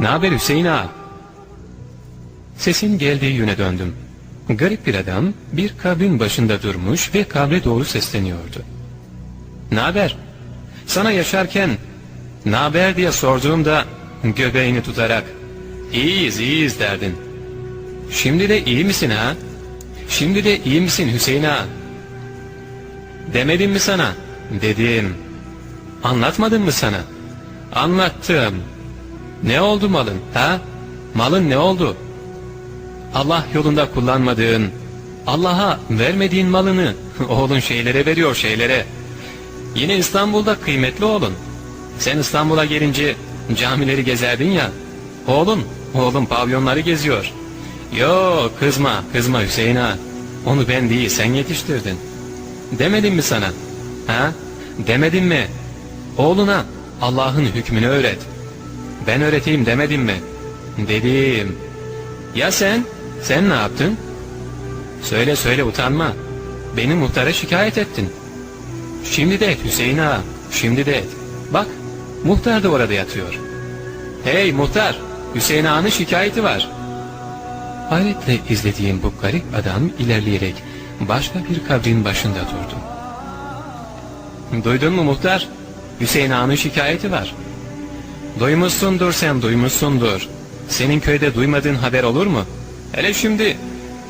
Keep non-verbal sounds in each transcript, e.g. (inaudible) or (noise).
Ne haber Hüseyin ağa? Sesin geldiği yöne döndüm. Garip bir adam bir kabrin başında durmuş ve kabre doğru sesleniyordu. Ne haber? Sana yaşarken ne haber diye sorduğumda göbeğini tutarak iyiyiz iyiyiz derdin. Şimdi de iyi misin ha? Şimdi de iyi misin Hüseyin ağa? Demedim mi sana? Dedim. Anlatmadım mı sana? Anlattım. Ne oldu malın ha? Malın ne oldu? Allah yolunda kullanmadığın, Allah'a vermediğin malını (laughs) oğlun şeylere veriyor şeylere. Yine İstanbul'da kıymetli oğlun. Sen İstanbul'a gelince camileri gezerdin ya. Oğlun, oğlum pavyonları geziyor. Yo kızma, kızma Hüseyin ağa. Onu ben değil sen yetiştirdin. Demedim mi sana? Ha? Demedim mi? Oğluna Allah'ın hükmünü öğret. Ben öğreteyim demedim mi? Dedim. Ya sen? Sen ne yaptın? Söyle söyle utanma. Beni muhtara şikayet ettin. Şimdi de et Hüseyin ağa. Şimdi de et. Bak muhtar da orada yatıyor. Hey muhtar. Hüseyin ağanın şikayeti var. Hayretle izlediğim bu garip adam ilerleyerek başka bir kabrin başında durdu. Duydun mu muhtar? Hüseyin ağanın şikayeti var. Duymuşsundur sen duymuşsundur. Senin köyde duymadığın haber olur mu? Hele şimdi,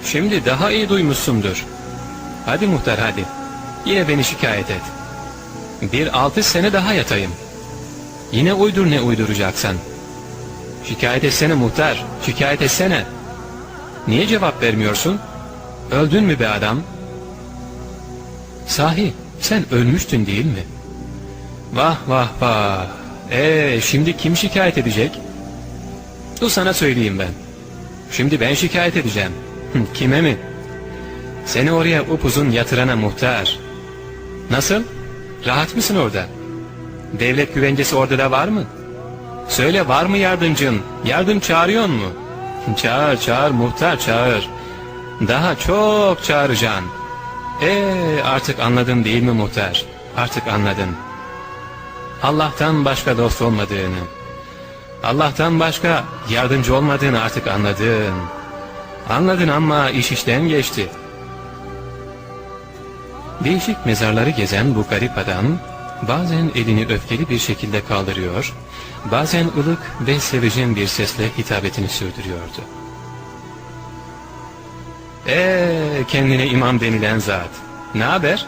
şimdi daha iyi duymuşsundur. Hadi muhtar hadi. Yine beni şikayet et. Bir altı sene daha yatayım. Yine uydur ne uyduracaksan. Şikayet etsene muhtar, şikayet etsene. Niye cevap vermiyorsun? Öldün mü be adam? Sahi sen ölmüştün değil mi? Vah vah vah. Ee şimdi kim şikayet edecek? Dur sana söyleyeyim ben. Şimdi ben şikayet edeceğim. Kime mi? Seni oraya upuzun yatırana muhtar. Nasıl? Rahat mısın orada? Devlet güvencesi orada da var mı? Söyle var mı yardımcın? Yardım çağırıyor mu? Çağır çağır muhtar çağır. Daha çok çağıracaksın. Ee artık anladın değil mi muhtar? Artık anladın. Allah'tan başka dost olmadığını, Allah'tan başka yardımcı olmadığını artık anladın. Anladın ama iş işten geçti. Değişik mezarları gezen bu garip adam bazen elini öfkeli bir şekilde kaldırıyor, bazen ılık ve sevecen bir sesle hitabetini sürdürüyordu. Eee kendine imam denilen zat. Ne haber?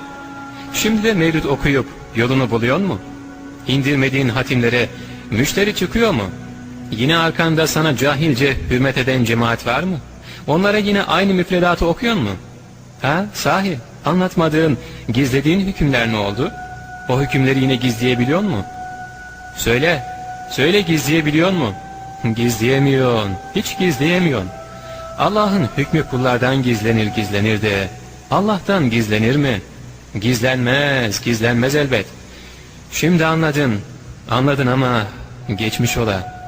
Şimdi de mevlüt okuyup yolunu buluyor mu? İndirmediğin hatimlere müşteri çıkıyor mu? Yine arkanda sana cahilce hürmet eden cemaat var mı? Onlara yine aynı müfredatı okuyor mu? Ha sahi anlatmadığın, gizlediğin hükümler ne oldu? O hükümleri yine gizleyebiliyor mu? Söyle, söyle gizleyebiliyor mu? Gizleyemiyorsun, hiç gizleyemiyorsun. Allah'ın hükmü kullardan gizlenir gizlenir de Allah'tan gizlenir mi? Gizlenmez, gizlenmez elbet. Şimdi anladın, anladın ama geçmiş ola.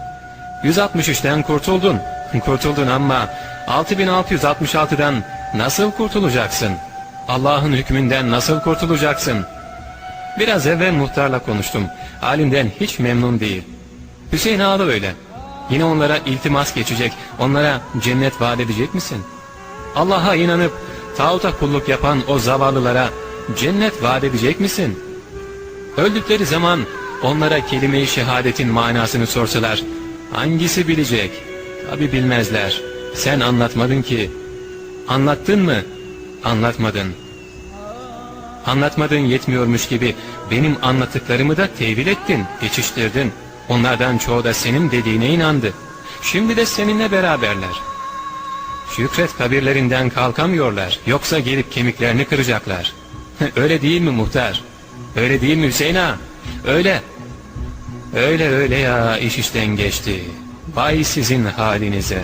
163'ten kurtuldun, kurtuldun ama 6666'dan nasıl kurtulacaksın? Allah'ın hükmünden nasıl kurtulacaksın? Biraz evvel muhtarla konuştum. Halimden hiç memnun değil. Hüseyin Ağa öyle. Yine onlara iltimas geçecek, onlara cennet vaat edecek misin? Allah'a inanıp tağuta kulluk yapan o zavallılara cennet vaat edecek misin? Öldükleri zaman onlara kelime-i şehadetin manasını sorsalar, hangisi bilecek? Tabi bilmezler. Sen anlatmadın ki. Anlattın mı? Anlatmadın. Anlatmadığın yetmiyormuş gibi benim anlattıklarımı da tevil ettin, geçiştirdin. Onlardan çoğu da senin dediğine inandı. Şimdi de seninle beraberler. Şükret kabirlerinden kalkamıyorlar. Yoksa gelip kemiklerini kıracaklar. (laughs) öyle değil mi muhtar? Öyle değil mi Hüseyin ağa? Öyle. Öyle öyle ya iş işten geçti. Vay sizin halinize.